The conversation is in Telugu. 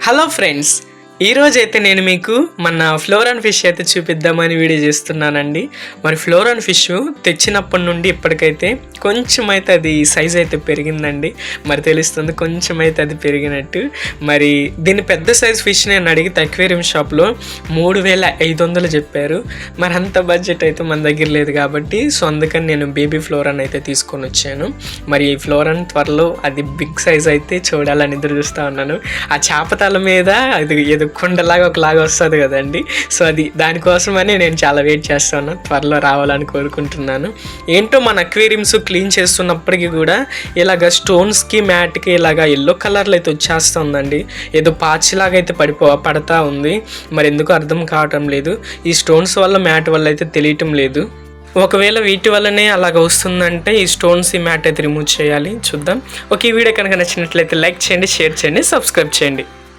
ஹலோ ஃப்ரெண்ட்ஸ் ఈరోజు అయితే నేను మీకు మన ఫ్లోరాన్ ఫిష్ అయితే చూపిద్దామని వీడియో చేస్తున్నానండి. మరి ఫ్లోరాన్ ఫిష్ తెచ్చినప్పటి నుండి ఇప్పటికైతే కొంచెం అయితే అది సైజ్ అయితే పెరిగిందండి. మరి తెలుస్తుంది కొంచెం అయితే అది పెరిగినట్టు. మరి దీని పెద్ద సైజ్ ఫిష్ నేను అడిగితే అక్వేరియం షాప్లో మూడు వేల ఐదు వందలు చెప్పారు. మరి అంత బడ్జెట్ అయితే మన దగ్గర లేదు కాబట్టి సో అందుకని నేను బేబీ ఫ్లోరాన్ అయితే తీసుకొని వచ్చాను. మరి ఈ ఫ్లోరాన్ త్వరలో అది బిగ్ సైజ్ అయితే చూడాలని ఎదురు చూస్తూ ఉన్నాను. ఆ చేపతల మీద అది ఏదో కుండలాగా ఒకలాగా వస్తుంది కదండి. సో అది దానికోసమని నేను చాలా వెయిట్ చేస్తాను. త్వరలో రావాలని కోరుకుంటున్నాను. ఏంటో మన అక్వేరియంస్ క్లీన్ చేస్తున్నప్పటికీ కూడా ఇలాగ స్టోన్స్కి మ్యాట్కి ఇలాగ ఎల్లో కలర్లో అయితే వచ్చేస్తుందండి. ఏదో పాచిలాగా అయితే పడిపో పడతా ఉంది. మరి ఎందుకు అర్థం కావటం లేదు. ఈ స్టోన్స్ వల్ల మ్యాట్ వల్ల అయితే తెలియటం లేదు. ఒకవేళ వీటి వల్లనే అలాగ వస్తుందంటే ఈ స్టోన్స్ ఈ మ్యాట్ అయితే రిమూవ్ చేయాలి. చూద్దాం. ఓకే ఈ వీడియో కనుక నచ్చినట్లయితే లైక్ చేయండి షేర్ చేయండి సబ్స్క్రైబ్ చేయండి.